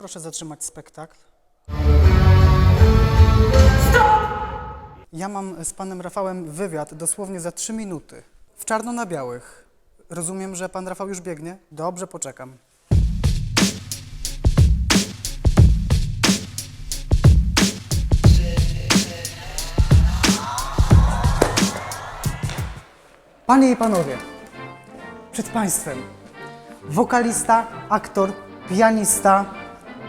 Proszę zatrzymać spektakl. Ja mam z panem Rafałem wywiad dosłownie za trzy minuty. W czarno na białych. Rozumiem, że pan Rafał już biegnie? Dobrze, poczekam. Panie i panowie, przed państwem wokalista, aktor, pianista,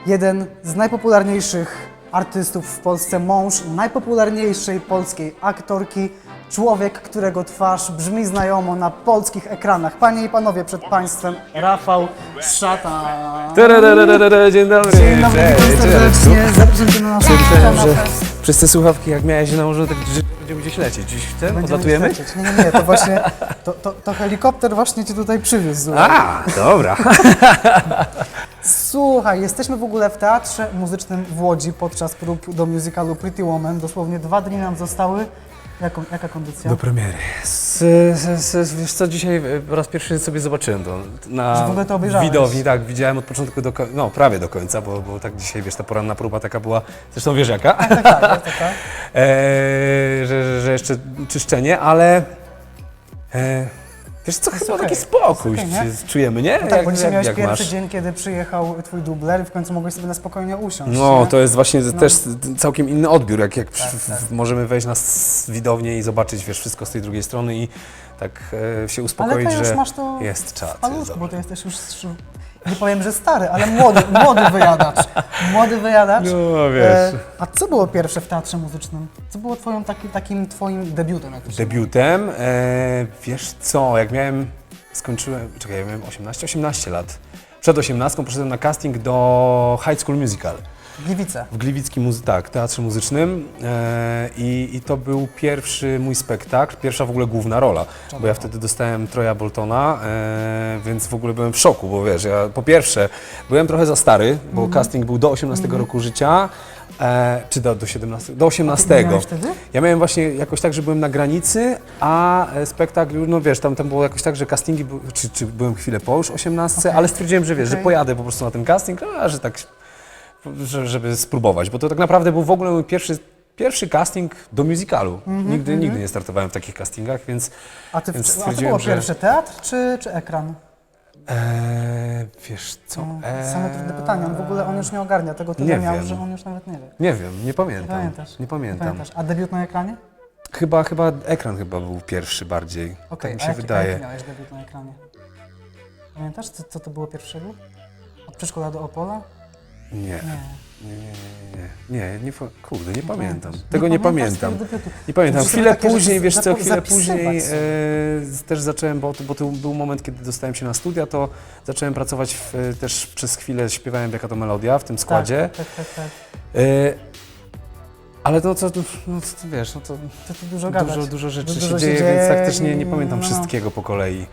jeden z najpopularniejszych artystów w Polsce, mąż najpopularniejszej polskiej aktorki, człowiek, którego twarz brzmi znajomo na polskich ekranach. Panie i panowie, przed państwem Rafał Szata. Dzień dobry. Dzień dobry, serdecznie. Zapraszam na naszą. Przez te słuchawki, jak miałeś nałożone, tak że będziemy gdzieś lecieć. Gdzieś w ten? Będziemy Odlatujemy? lecieć. Nie, nie, nie, to właśnie, to, to, to helikopter właśnie cię tutaj przywiózł. A, dobra. Słuchaj, jesteśmy w ogóle w Teatrze Muzycznym w Łodzi podczas prób do musicalu Pretty Woman. Dosłownie dwa dni nam zostały. Jaką, jaka kondycja? Do premiery. S, s, s, wiesz co, dzisiaj e, po raz pierwszy sobie zobaczyłem to Że na w ogóle to obejrzałeś. widowni, tak, widziałem od początku do końca, no prawie do końca, bo, bo tak dzisiaj, wiesz, ta poranna próba taka była, zresztą wiesz jaka, Tak, tak, tak, tak, tak. e, że, że, że jeszcze czyszczenie, ale e, wiesz co, chyba okej, taki spokój się czujemy, nie? No tak, bo dzisiaj miałeś jak pierwszy masz? dzień, kiedy przyjechał twój dubler i w końcu mogłeś sobie na spokojnie usiąść. No, nie? to jest właśnie też całkiem inny odbiór, jak, jak Tak, w- tak. możemy wejść na widownię i zobaczyć, wiesz, wszystko z tej drugiej strony i tak e, się Ale uspokoić, ty już że masz to jest czat. paluszku, bo ty jesteś już, nie powiem, że stary, ale młody, młody wyjadacz. Młody wyjadacz. No, wiesz. E, a co było pierwsze w teatrze muzycznym? Co było twoją, taki, takim twoim debiutem? Jak Debiutem, e, wiesz co, jak miałem, skończyłem, czekaj, ja miałem 18, 18 lat. Przed 18 poszedłem na casting do High School Musical. Gliwice. W Gliwickim, muzy- tak, teatrze muzycznym e, i, i to był pierwszy mój spektakl, pierwsza w ogóle główna rola, bo ja wtedy dostałem Troja Boltona, e, więc w ogóle byłem w szoku, bo wiesz, ja po pierwsze byłem trochę za stary, bo casting był do 18 roku życia, e, czy do, do 17, do 18. miałeś wtedy? Ja miałem właśnie jakoś tak, że byłem na granicy, a e, spektakl, no wiesz, tam, tam było jakoś tak, że castingi, były, czy, czy byłem chwilę po już 18, Okej. ale stwierdziłem, że wiesz, że pojadę po prostu na ten casting, a że tak żeby spróbować, bo to tak naprawdę był w ogóle mój pierwszy, pierwszy casting do musicalu. Mhm, nigdy, nigdy nie startowałem w takich castingach, więc A, ty, Więc a co stwierdziłem, było że- pierwsze, teatr czy, czy ekran? e, wiesz co? No, E, Same trudne pytania. On w ogóle on już nie ogarnia tego tyle nie miał, wiem. że on już nawet nie wie. Nie wiem, nie pamiętam. pamiętasz? Nie pamiętam. Pamiętasz. A debiut na ekranie? Chyba, chyba ekran chyba był pierwszy bardziej. Tak mi a się jaki, A wydaje. jaki miałeś debiut na ekranie? Pamiętasz, co, co to było pierwszego? Od przedszkola do Opola? Nie. Nie. Nie, nie, nie, nie, nie, fa- kurde, nie pamiętam. Tego nie, pamiętam. Nie pamiętam. Musisz Chwilę takie później, rzeczy wiesz co, zapo- chwilę zapisywać później e, też zacząłem, bo, to- bo to był moment, kiedy dostałem się na studia, to zacząłem pracować w, e, też przez chwilę śpiewałem jaka to melodia w tym składzie. Tak, tak, tak. tak. E, ale no co, no, co wiesz, no to To tu dużo gadać. dużo, dużo rzeczy Dużo się dzieje, więc tak też nie, nie i- pamiętam no. wszystkiego po kolei.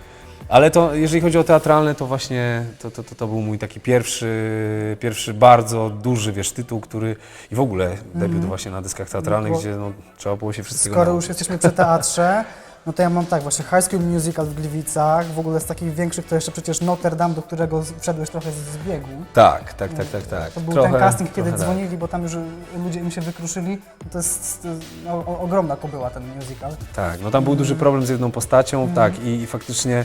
Ale to, jeżeli chodzi o teatralne, to właśnie to, to, to, to był mój taki pierwszy, pierwszy bardzo duży, wiesz, tytuł, który i w ogóle debiut właśnie na dyskach teatralnych, gdzie no, trzeba było się wszystkiego Skoro już nauczyć. jesteśmy przy teatrze, no to ja mam tak, właśnie High School Musical w Gliwicach, w ogóle z takich większych to jeszcze przecież Notre Dame, do którego wszedłeś trochę z zbiegu. Tak, tak, tak, tak, tak. To był ten casting, kiedy trochę tak. dzwonili, bo tam już ludzie im się wykruszyli. To jest to, no, o- ogromna kobyła ten musical. Tak, no tam był duży problem z jedną postacią, Mhm. tak, i, i faktycznie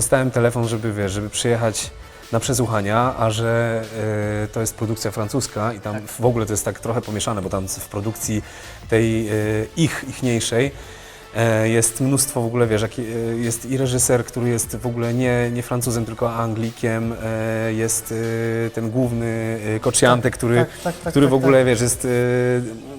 dostałem telefon, żeby, wiesz, żeby przyjechać na przesłuchania, a że e, to jest produkcja francuska i tam Tak. w ogóle to jest tak trochę pomieszane, bo tam w produkcji tej e, ich, ichniejszej jest mnóstwo w ogóle, wiesz, e, jest i reżyser, który jest w ogóle nie, nie Francuzem, tylko Anglikiem, e, jest e, ten główny e, Kociante, który, tak, tak, tak, który tak, w ogóle, wiesz, jest,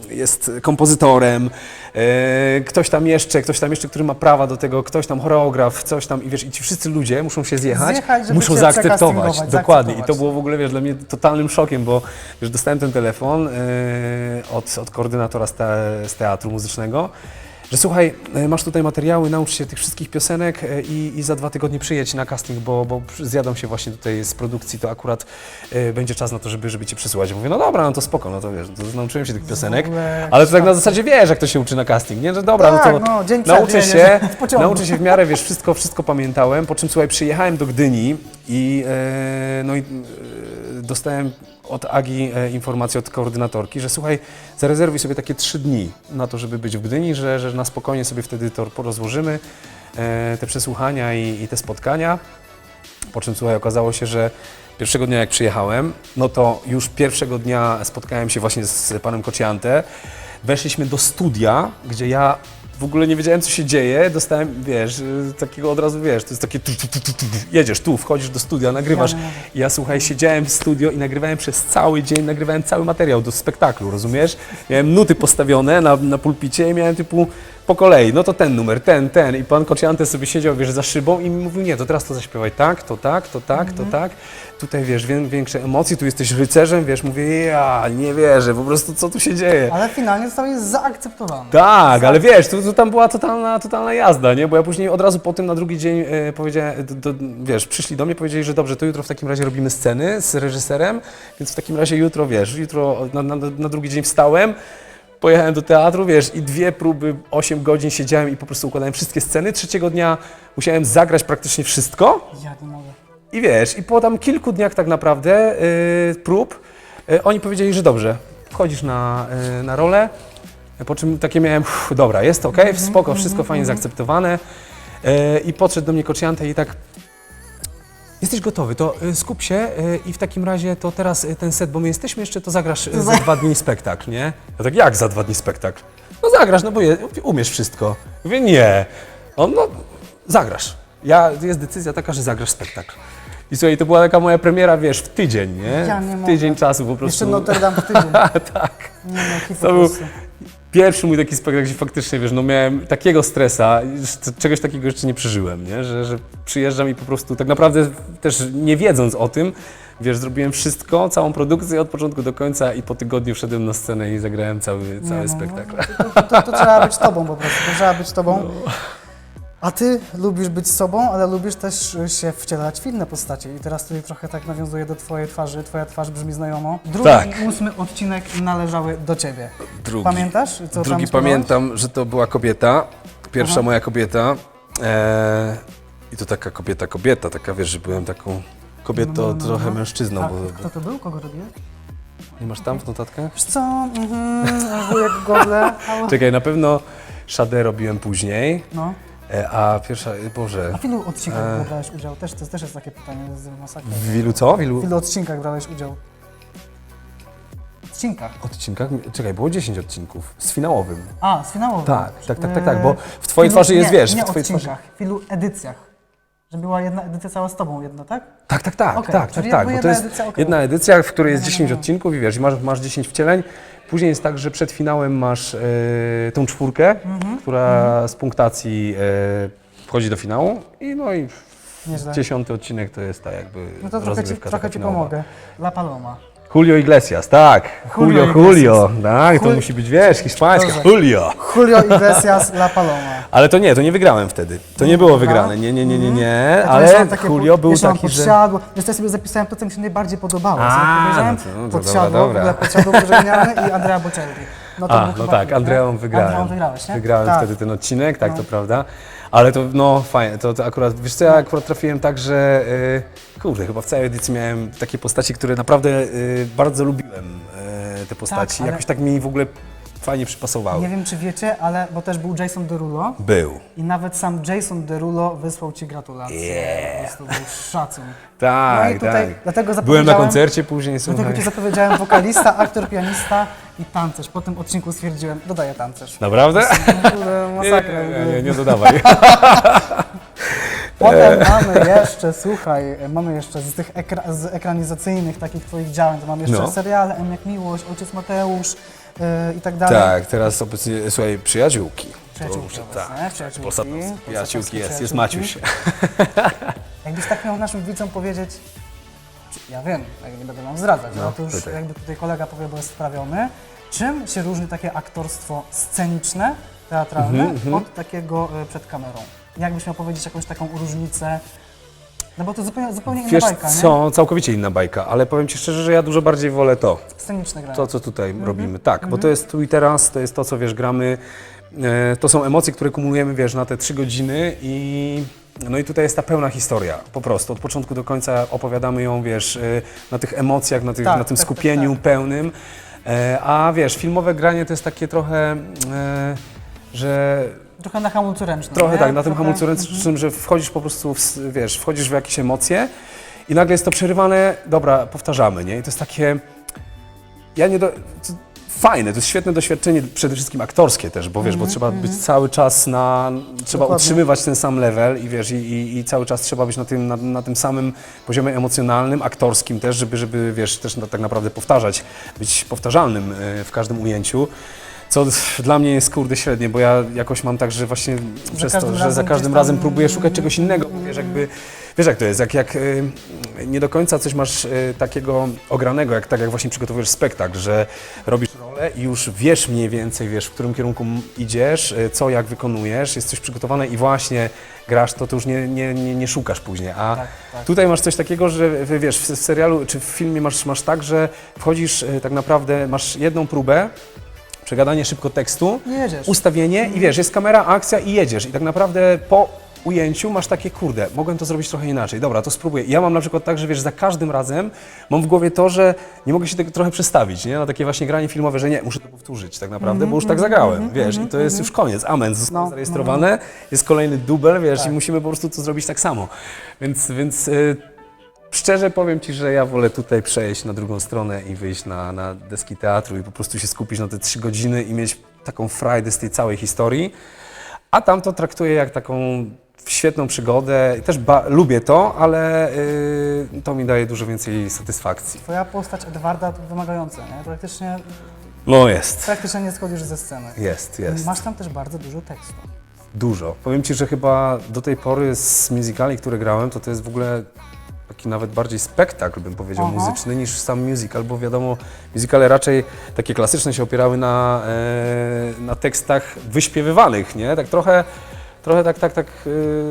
e, jest kompozytorem, e, ktoś tam jeszcze, ktoś tam jeszcze, który ma prawa do tego, ktoś tam choreograf, coś tam i wiesz, i ci wszyscy ludzie muszą się zjechać, Zjechać, muszą zaakceptować, dokładnie. I to było w ogóle, wiesz, dla mnie totalnym szokiem, bo wiesz, dostałem ten telefon e, od, od koordynatora z teatru muzycznego, że słuchaj, e, masz tutaj materiały, naucz się tych wszystkich piosenek e, i, i za dwa tygodnie przyjedź na casting, bo, bo zjadą się właśnie tutaj z produkcji, to akurat e, będzie czas na to, żeby, żeby cię przysłać. Mówię, no dobra, no to spoko, no to wiesz, to nauczyłem się tych piosenek, ale to tak na zasadzie wiesz, jak to się uczy na casting, nie? Że dobra, Tak, no to no, dzień nauczę jedziesz się, nauczę się w miarę, wiesz, wszystko, wszystko pamiętałem, po czym słuchaj, przyjechałem do Gdyni i, no i dostałem od Agi e, informację od koordynatorki, że słuchaj, zarezerwuj sobie takie trzy dni na to, żeby być w Gdyni, że, że na spokojnie sobie wtedy to rozłożymy, e, te przesłuchania i, i te spotkania. Po czym słuchaj, okazało się, że pierwszego dnia jak przyjechałem, no to już pierwszego dnia spotkałem się właśnie z panem Kociante. Weszliśmy do studia, gdzie ja w ogóle nie wiedziałem, co się dzieje. Dostałem, wiesz, y, takiego od razu, wiesz, to jest takie tu, tu, tu, tu, tu, jedziesz tu, wchodzisz do studia, nagrywasz. Mogę. Ja, słuchaj, siedziałem w studio i nagrywałem przez cały dzień, nagrywałem cały materiał do spektaklu, rozumiesz? Miałem nuty postawione na, na pulpicie i miałem typu po kolei, no to ten numer, ten, ten. I pan Kociante sobie siedział, wiesz, za szybą i mi mówił, nie, to teraz to zaśpiewaj tak, to tak, to tak, to tak. Tutaj, wiesz, wię, większe emocje, tu jesteś rycerzem, wiesz, mówię, ja nie wierzę, po prostu co tu się dzieje. Ale finalnie zostałeś zaakceptowany. Tak, ale wiesz, tu, tu tam była totalna, totalna jazda, nie? Bo ja później od razu po tym na drugi dzień e, powiedziałem, do, do, wiesz, przyszli do mnie, powiedzieli, że dobrze, to jutro w takim razie robimy sceny z reżyserem, więc w takim razie jutro, wiesz, jutro na, na, na drugi dzień wstałem, pojechałem do teatru, wiesz, i dwie próby, 8 godzin siedziałem i po prostu układałem wszystkie sceny. Trzeciego dnia musiałem zagrać praktycznie wszystko. Ja nie mogę. I wiesz, i po tam kilku dniach tak naprawdę y, prób, y, oni powiedzieli, że dobrze, wchodzisz na, y, na rolę, po czym takie miałem, uff, dobra, jest ok, spoko, wszystko fajnie zaakceptowane. Y, I podszedł do mnie Kociante i tak, jesteś gotowy, to y, skup się y, i w takim razie to teraz y, ten set, bo my jesteśmy jeszcze, to zagrasz y, za dwa dni spektakl, nie? Ja tak, jak za dwa dni spektakl? No zagrasz, no bo je, umiesz wszystko. Mówię, nie. On, no, zagrasz. Ja, jest decyzja taka, że zagrasz spektakl. I słuchaj, to była taka moja premiera, wiesz, w tydzień, nie? Ja nie w mogę. tydzień czasu po prostu. Jeszcze Notre Dame w tydzień. tak. Nie no, po To był prostu. pierwszy mój taki spektakl, gdzie faktycznie, wiesz, no miałem takiego stresa, że czegoś takiego jeszcze nie przeżyłem, nie? Że, że przyjeżdżam i po prostu tak naprawdę też nie wiedząc o tym, wiesz, zrobiłem wszystko, całą produkcję od początku do końca i po tygodniu wszedłem na scenę i zagrałem cały, cały Nie no, spektakl. No, to, to, to trzeba być tobą po prostu, to trzeba być tobą. No. A ty lubisz być sobą, ale lubisz też się wcielać w inne postacie. I teraz tutaj trochę tak nawiązuję do twojej twarzy, twoja twarz brzmi znajomo. Drugi Tak. i ósmy odcinek należały do ciebie. Drugi. Pamiętasz, co tam Drugi pamiętam, że to była kobieta, pierwsza moja kobieta. E, I to taka kobieta, kobieta, taka wiesz, że byłem taką kobietą, No, no, no, trochę no. mężczyzną. A Bo, kto to był? Kogo robiłeś? nie masz tam w notatkach? Wiesz co, mhm, wujek. Halo. Czekaj, na pewno Szadę robiłem później, No. E, a pierwsza, Boże, A w ilu odcinkach E. brałeś udział? Też, to też jest takie pytanie z masakra. w ilu co? W ilu W ilu odcinkach brałeś udział? Odcinkach. odcinkach? Czekaj, było 10 odcinków z finałowym. A, z finałowym. Tak, tak, tak, tak, E, tak, bo w twojej twarzy jest, wiesz, Nie w twojej twarzy... odcinkach, w ilu edycjach. Że była jedna edycja cała z tobą, jedna, tak? Tak, tak, tak, Okej, tak, tak, tak, bo to jedna jest edycja, okej. jedna edycja, w której jest No, no, 10 no. odcinków i wiesz, i masz, masz 10 wcieleń. Później jest tak, że przed finałem masz e, tą czwórkę, Mhm. która z punktacji e, wchodzi do finału i no i Nieźle. dziesiąty odcinek to jest ta jakby No to trochę ci, trochę ci pomogę. La Paloma. Julio Iglesias, tak. Julio Julio, Julio, tak, to Jul- musi być, wiesz, hiszpańska, Dobrze. Julio. Julio Iglesias, La Paloma. Ale to nie, to nie wygrałem wtedy. To nie było wygrane, nie, nie, nie, nie, nie, Ja tu ale Julio był taki, że... podsiadło. Wiesz, to ja sobie zapisałem to, co mi się najbardziej podobało. A, sobie powiedziałem, no to- no to podsiadło, dobra, w ogóle dobra. podsiadło i Andrea Bocelli. No to A, był no chyba tak? Andreą wygrałem. Andreą wygrałeś, nie? Wygrałem tak. wtedy ten odcinek, tak, No. to prawda. Ale to, no fajnie, to, to akurat, wiesz co, ja akurat trafiłem tak, że, y, kurde, chyba w całej edycji miałem takie postaci, które naprawdę y, bardzo lubiłem, y, te postaci. ale- Jakoś tak mi w ogóle fajnie przypasowały. Nie wiem, czy wiecie, ale bo też był Jason Derulo Był. i nawet sam Jason Derulo wysłał ci gratulacje. Po prostu był szacun. Tak, No i tutaj tak. dlatego Byłem na zapowiedziałem- koncercie później, Dlatego słuchaj. ci zapowiedziałem wokalista, aktor, pianista i tancerz. Po tym odcinku stwierdziłem, dodaję tancerz. Naprawdę? Kurde, Masakra. nie, nie, nie, nie dodawaj. Potem mamy jeszcze, słuchaj, mamy jeszcze z tych ekra z ekranizacyjnych takich twoich działań, to mamy jeszcze No. seriale M jak Miłość, Ojciec Mateusz yy, i tak dalej. tak, teraz obecnie, słuchaj, przyjaciółki. Przyjaciółki obecne, tak, przyjaciółki, Polsat- polsatowskie Przyjaciółki jest, jest przyjaciółki. Maciuś. Jakbyś tak miał naszym widzom powiedzieć, ja wiem, nie będę nam zdradzać, No, ale to już pytaj. jakby tutaj kolega powie, bo jest wprawiony, czym się różni takie aktorstwo sceniczne, teatralne Mhm, od takiego y, przed kamerą? Jakbyś miał powiedzieć jakąś taką różnicę? No bo to zupełnie, zupełnie inna Wiesz bajka, nie? co, całkowicie inna bajka, ale powiem Ci szczerze, że ja dużo bardziej wolę to. Sceniczne granie. To, co tutaj Mhm. robimy. Tak, bo to jest tu i teraz, to jest to, co wiesz, gramy e, to są emocje, które kumulujemy, wiesz, na te trzy godziny i no i tutaj jest ta pełna historia, po prostu, od początku do końca opowiadamy ją, wiesz, e, na tych emocjach, na, tych, Tak, na tym tak, tak, skupieniu tak. pełnym, e, a wiesz, filmowe granie to jest takie trochę, e, że Trochę na hamulcu ręcznym. Trochę nie? tak, na tym Trochę- hamulcu ręcznym, że wchodzisz po prostu, w, wiesz, wchodzisz w jakieś emocje i nagle jest to przerywane, dobra, powtarzamy, nie? I to jest takie, ja nie do... To, fajne, to jest świetne doświadczenie, przede wszystkim aktorskie też, bo wiesz, bo trzeba być cały czas na, trzeba Dokładnie. utrzymywać ten sam level i wiesz, i, i, i cały czas trzeba być na tym, na, na tym samym poziomie emocjonalnym, aktorskim też, żeby, żeby wiesz, też na, tak naprawdę powtarzać, być powtarzalnym e, w każdym ujęciu. Co dla mnie jest kurde średnie, bo ja jakoś mam tak, że właśnie przez to, że za razem każdym gdzieś tam- razem próbuję szukać czegoś innego, bo wiesz, jakby, wiesz jak to jest, jak, jak y, nie do końca coś masz y, takiego ogranego, jak, tak jak właśnie przygotowujesz spektakl, że robisz rolę i już wiesz mniej więcej, wiesz, w którym kierunku idziesz, y, co jak wykonujesz, jest coś przygotowane i właśnie grasz to, to już nie, nie, nie, nie szukasz później, a Tak, tak. tutaj masz coś takiego, że wiesz, w serialu czy w filmie masz, masz tak, że wchodzisz tak naprawdę, masz jedną próbę, przegadanie szybko tekstu, jedziesz. ustawienie i wiesz, jest kamera, akcja i jedziesz. I tak naprawdę po ujęciu masz takie, kurde, mogłem to zrobić trochę inaczej, dobra, to spróbuję. Ja mam na przykład tak, że wiesz, za każdym razem mam w głowie to, że nie mogę się tego trochę przestawić, nie? Na takie właśnie granie filmowe, że nie, muszę to powtórzyć tak naprawdę, bo już tak zagrałem, wiesz, i to jest już koniec, amen, zostało No, zarejestrowane, jest kolejny dubel, wiesz, Tak. i musimy po prostu to zrobić tak samo. Więc, więc y, Szczerze powiem Ci, że ja wolę tutaj przejść na drugą stronę i wyjść na, na deski teatru i po prostu się skupić na te trzy godziny i mieć taką frajdę z tej całej historii. A tam to traktuję jak taką świetną przygodę. Też lubię to, ale y, to mi daje dużo więcej satysfakcji. Twoja postać Edwarda to wymagająca, nie? Praktycznie, No jest, praktycznie nie schodzisz ze sceny. jest, jest. Masz tam też bardzo dużo tekstu. Dużo. Powiem Ci, że chyba do tej pory z musicali, które grałem, to to jest w ogóle taki nawet bardziej spektakl, bym powiedział, Aha. muzyczny niż sam musical, bo wiadomo, musicale raczej takie klasyczne się opierały na, e, na tekstach wyśpiewywanych, nie? Tak trochę, trochę tak, tak, tak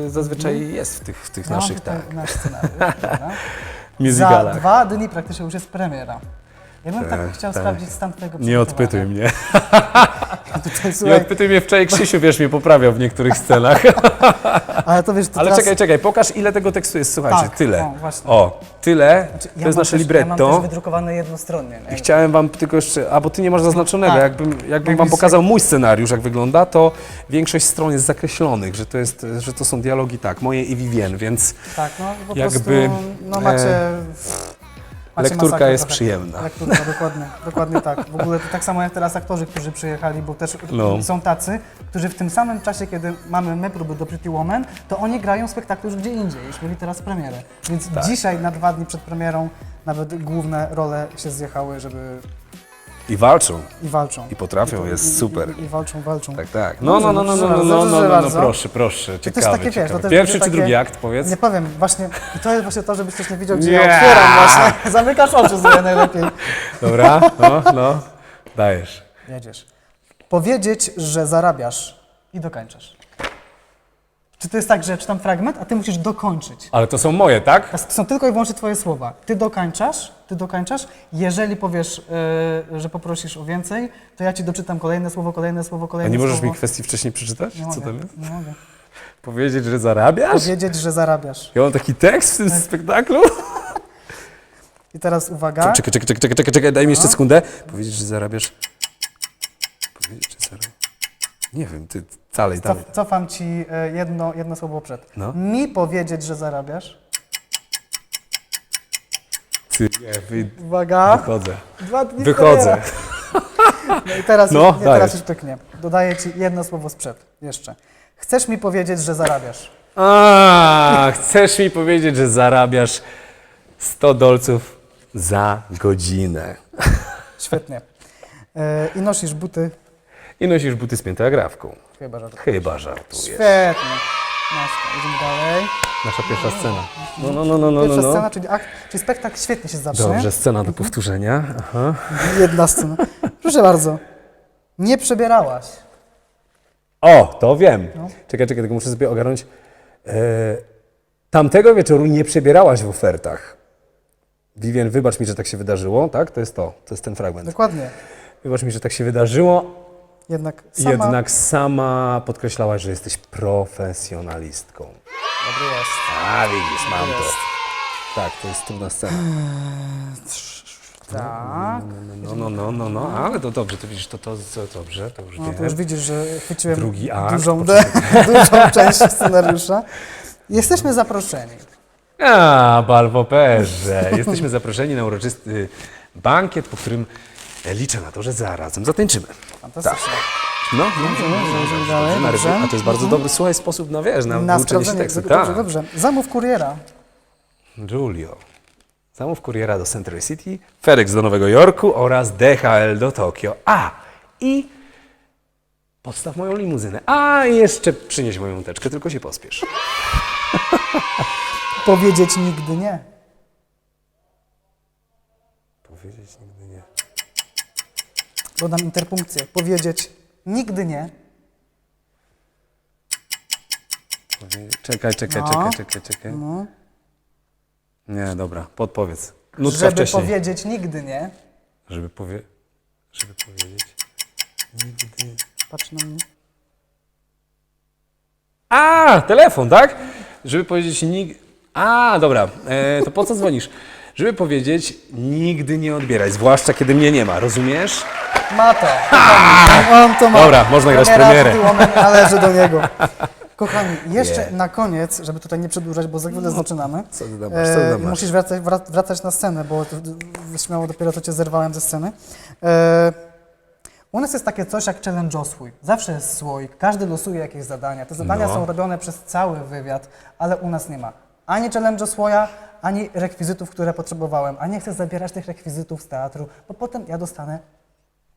e, zazwyczaj jest w tych, w tych mam naszych, tak, nasz scenariusz, prawda? Za musicalach. dwa dni praktycznie już jest premiera. Ja bym tak, Tak, chciał tak. sprawdzić stan twojego Nie odpytuj mnie. Tutaj, Nie odpytuj mnie wczoraj, Krzysiu, wiesz, mnie poprawiał w niektórych scenach. ale to wiesz, to Ale teraz... czekaj, czekaj, pokaż ile tego tekstu jest, słuchajcie, Tak, tyle. o, właśnie. O, tyle, Znaczy, to ja jest nasze też, libretto. Ja mam też wydrukowane jednostronnie. I nie? chciałem wam tylko jeszcze, a bo ty nie masz zaznaczonego, Tak. jakbym, jakbym wam pokazał mój scenariusz, jak wygląda, to większość stron jest zakreślonych, że to, jest, że to są dialogi tak, moje i Vivien, więc Tak, no po Jakby, prostu, no macie... macie lekturka jest trochę. przyjemna. Lekturka, dokładnie, dokładnie tak. W ogóle to tak samo jak teraz aktorzy, którzy przyjechali, bo też No. są tacy, którzy w tym samym czasie, kiedy mamy my próby do Pretty Woman, to oni grają spektakl już gdzie indziej, już mieli teraz premierę. Więc Tak. dzisiaj, na dwa dni przed premierą, nawet główne role się zjechały, żeby i walczą, i walczą. i potrafią, to- jest super. I, i, i walczą, walczą. Tak, tak. No, no, no, no, no, no, no, no, no, no, proszę, proszę, To też ciekawe, takie, wiesz, ciekawe. to też Pierwszy czy drugi akt, powiedz? Nie powiem, właśnie, i to jest właśnie to, żebyś też nie widział, gdzie ja otwieram właśnie. Zamykasz oczy sobie najlepiej. Dobra, no, no, dajesz. Jedziesz. Powiedzieć, że zarabiasz i dokończasz. Czy to jest tak, że czytam fragment, a ty musisz dokończyć? Ale to są moje, tak? To są tylko i wyłącznie twoje słowa. Ty dokończasz, ty dokończasz. Jeżeli powiesz, yy, że poprosisz o więcej, to ja ci doczytam kolejne słowo, kolejne słowo, A kolejne nie możesz słowo. mi kwestii wcześniej przeczytać? Nie Co mogę, tam jest? Nie mogę. Powiedzieć, że zarabiasz? Powiedzieć, że zarabiasz. Ja mam taki tekst w tym spektaklu? I teraz uwaga. Czekaj, czekaj, czekaj, czekaj, czekaj, czekaj, daj mi jeszcze sekundę. Powiedzieć, że zarabiasz. Nie wiem, ty dalej, Cof, dalej. cofam ci e, jedno, jedno słowo przed. No. Mi powiedzieć, że zarabiasz. Ty, nie, wy, Uwaga. wychodzę. Dwa dni Wychodzę. No i teraz, No, już, nie, teraz już pyknie. Dodaję ci jedno słowo sprzed. Jeszcze. Chcesz mi powiedzieć, że zarabiasz. A, chcesz mi powiedzieć, że zarabiasz 100 dolców za godzinę. Świetnie. E, I nosisz buty. I nosisz buty z piętografką. Chyba, że Chyba żartujesz. Świetnie. Masz to. Idziemy dalej. Nasza pierwsza scena. No, no, no, no, no, Pierwsza no. scena, czyli, akt, czyli spektakl świetnie się zacznie. Dobrze, scena do powtórzenia. Aha. Jedna scena. Proszę bardzo. Nie przebierałaś. O, to wiem. No. Czekaj, czekaj, tylko muszę sobie ogarnąć. E, tamtego wieczoru nie przebierałaś w ofertach. Vivien, wybacz mi, że tak się wydarzyło, tak? To jest to, to jest ten fragment. Dokładnie. Wybacz mi, że tak się wydarzyło, Jednak sama... Jednak sama podkreślałaś, że jesteś profesjonalistką. Dobry jest. A, widzisz, mam to. jest. Tak, to jest trudna scena. Tak. No, no, no, no, no, ale to dobrze, to widzisz, to, to, to dobrze, to już No wiem. to już widzisz, że chwyciłem Drugi akt, dużą, dużą część scenariusza. Jesteśmy zaproszeni. A, Balwoperze, jesteśmy zaproszeni na uroczysty bankiet, po którym liczę na to, że zarazem zatańczymy. Fantastycznie. No, no, no, no, dobrze, dobrze, dalej, na dobrze. ryby. A to jest bardzo dobry, słuchaj, sposób na, wiesz, na, Na wyuczenie się tekstu. Dobrze, Tak. dobrze. Zamów kuriera. Julio. Zamów kuriera do Central City, FedEx do Nowego Jorku oraz DHL do Tokio. A, i podstaw moją limuzynę. A, jeszcze przynieś moją teczkę, tylko się pospiesz. Powiedzieć nigdy nie. Powiedzieć nigdy nie. Dodam interpunkcję. Powiedzieć nigdy nie. Czekaj, czekaj, No. czekaj, czekaj, czekaj. No. Nie, dobra, podpowiedz. Nutka Żeby wcześniej. powiedzieć nigdy nie. Żeby powie... Żeby powiedzieć... Nigdy... Patrz na mnie. A, telefon, tak? Żeby powiedzieć nigdy... A, dobra, e, to po co dzwonisz? Żeby powiedzieć nigdy nie odbieraj, zwłaszcza kiedy mnie nie ma, rozumiesz? Ma to. Kochani, On to ma. Dobra, można grać premierę. należy do niego. Kochani, jeszcze. No, na koniec, żeby tutaj nie przedłużać, bo za chwilę zaczynamy. co ty tam masz, co ty tam masz? musisz wracać, wrac- wracać na scenę, bo to- śmiało dopiero to cię zerwałem ze sceny. E, u nas jest takie coś jak challenge oswój. Zawsze jest słoik, każdy losuje jakieś zadania. Te zadania No. są robione przez cały wywiad, ale u nas nie ma ani challenge oswoja, ani rekwizytów, które potrzebowałem. A nie chcę zabierać tych rekwizytów z teatru, bo potem ja dostanę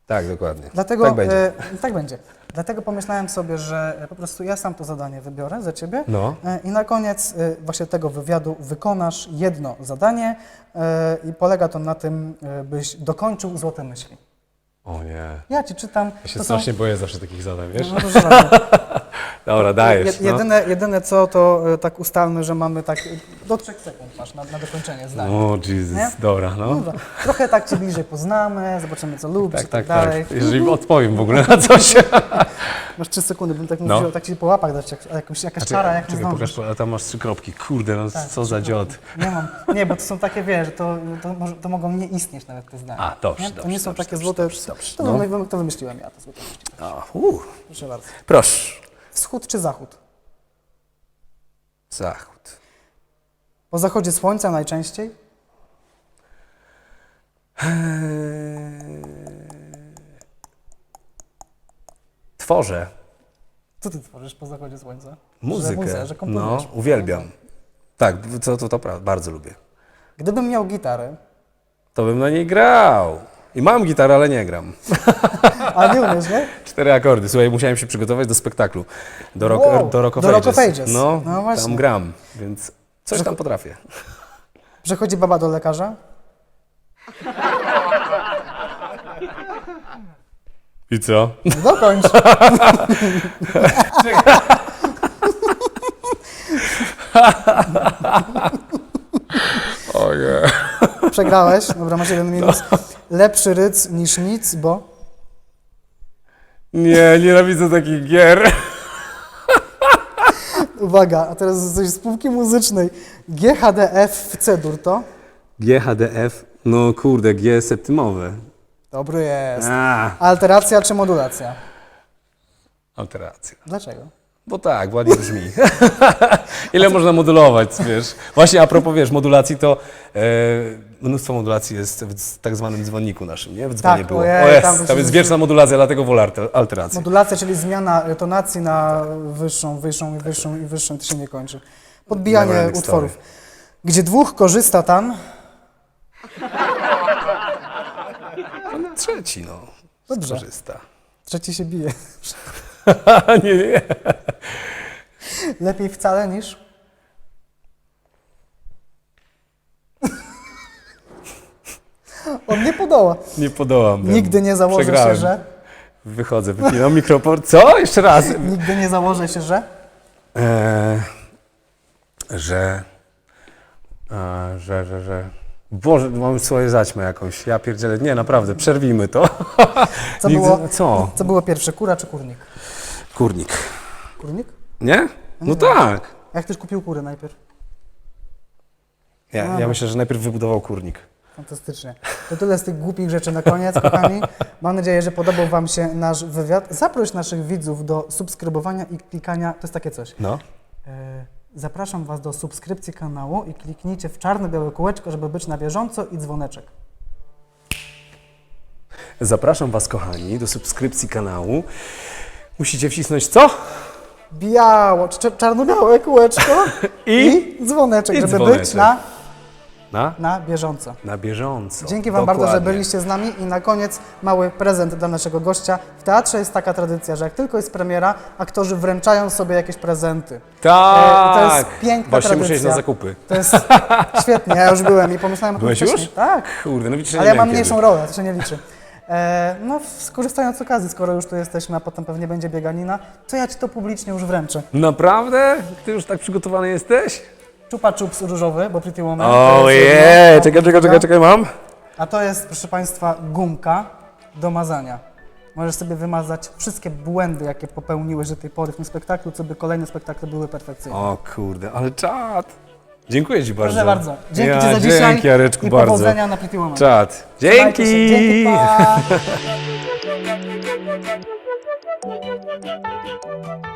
Tak, dokładnie. Dlatego, tak będzie. E, tak będzie. Dlatego pomyślałem sobie, że po prostu ja sam to zadanie wybiorę za ciebie. No. E, I na koniec e, właśnie tego wywiadu wykonasz jedno zadanie e, i polega to na tym, e, byś dokończył złote myśli. O nie. Ja ci czytam. Ja się to strasznie boję zawsze takich zadań, wiesz? No, proszę bardzo. Dobra, dajesz. Je- no. jedyne, jedyne co, to e, tak ustalmy, że mamy tak do trzech sekund masz na, na dokończenie zdania. O, Jesus, Nie? dobra, no. Dobra. Trochę tak cię bliżej poznamy, zobaczymy co lubisz Tak, i tak, tak, tak. dalej. Jeżeli odpowiem w ogóle na coś. Masz trzy sekundy, bym tak No. mówił, tak ci po łapach dać, jak, jakąś, jakaś czara, jak nie czekaj, pokaż, a tam masz trzy kropki. Kurde, no Tak, co za dziot. Nie mam. Nie, bo to są takie, wiesz, to, to, może, to mogą nie istnieć nawet te zdania. A, dobrze, nie? To dobrze, nie są dobrze, takie dobrze, złote. dobrze, dobrze, to, no. to wymyśliłem ja, to złote. A, uh, Proszę bardzo. proszę. Wschód czy zachód? Zachód. Po zachodzie słońca najczęściej? Tworzę Co ty tworzysz po zachodzie słońca? muzykę. Że, muzykę, że no, uwielbiam. Tak, to, to, to pra- bardzo lubię. Gdybym miał gitarę, To bym na niej grał. I mam gitarę, ale nie gram. a nie umiesz, nie? Cztery akordy. Słuchaj, musiałem się przygotować do spektaklu. Do Rock, Wow, do rock do Rock. No, No właśnie. tam gram, więc coś tam potrafię. Przychodzi baba do lekarza, I co? dokończ. Ojej. Przegrałeś, dobra, masz jeden minus. No. Lepszy ryc niż nic, bo... Nie, nienawidzę takich gier. Uwaga, a teraz coś z półki muzycznej. GHDF w C-dur to? GHDF, no kurde, G septymowe. Dobry jest. A, Alteracja czy modulacja? alteracja. Dlaczego? Bo tak, ładnie brzmi. Ile można modulować, wiesz? Właśnie a propos, wiesz, modulacji, to e, mnóstwo modulacji jest w tak zwanym dzwonniku naszym, nie? W dzwonie Tak, było. ojej, o jest, tam jest wieczna modulacja, dlatego wolę alter- alterację. Modulacja, czyli zmiana y, tonacji na wyższą, wyższą i wyższą i wyższą i to się nie kończy. Podbijanie Neverending utworów. Gdzie dwóch korzysta tam, Trzeci, no. Dobrze. Skorzysta. trzeci się bije. nie, nie. Lepiej wcale niż... On nie podoła. Nie podołam. Nigdy nie założę Przegrałem. się, że... Wychodzę, wypinam mikrofon. Co? Jeszcze raz. Nigdy nie założę się, że... Eee, że, że, że, że Boże, mamy swoje zaćmę jakąś. Ja pierdzielę. Nie, naprawdę, przerwijmy to. Co Nigdy- było, Co? co było pierwsze, kura czy kurnik? Kurnik. Kurnik? Nie? No tak. Jak też kupił kurę najpierw? Ja, ja myślę, że najpierw wybudował kurnik. Fantastycznie. To tyle z tych głupich rzeczy na koniec, kochani. Mam nadzieję, że podobał Wam się nasz wywiad. Zaproś naszych widzów do subskrybowania i klikania. To jest takie coś. No. E, Zapraszam Was do subskrypcji kanału i kliknijcie w czarno-białe kółeczko, żeby być na bieżąco i dzwoneczek. Zapraszam Was, kochani, do subskrypcji kanału. Musicie wcisnąć co? Biało, cz- czarno-białe kółeczko I? dzwoneczek, i żeby dzwoneczek. być na, Na? na bieżąco. Na bieżąco. Dzięki Wam bardzo, że Dokładnie. byliście z nami i na koniec mały prezent dla naszego gościa. W teatrze jest taka tradycja, że jak tylko jest premiera, aktorzy wręczają sobie jakieś prezenty. Tak! E, to jest piękna Właśnie muszę iść tradycja. na zakupy. To jest świetnie, ja już byłem i pomyślałem o tym Byłeś wcześniej. już? Tak, Kurde, no widzicie, ale nie ja mam wiem mniejszą kiedy. rolę, to się nie liczy. E, no, skorzystając z okazji, skoro już tu jesteśmy, a potem pewnie będzie bieganina, to ja Ci to publicznie już wręczę. Naprawdę? Ty już tak przygotowany jesteś? Chupa Chups różowy, bo Pretty Woman. O to jest je! jedno, Czekaj, czekaj, druga. czekaj, czekaj, mam. A to jest, proszę Państwa, gumka do mazania. Możesz sobie wymazać wszystkie błędy, jakie popełniłeś do tej pory w tym spektaklu, co by kolejne spektakle były perfekcyjne. O kurde, ale czad. Dziękuję Ci bardzo. Proszę bardzo. Dzięki Ci za dzisiaj Dzięki, Jareczku, i bardzo. powodzenia na Pretty Woman. Czad. Trzymajcie Dzięki! się. Dzięki, pa!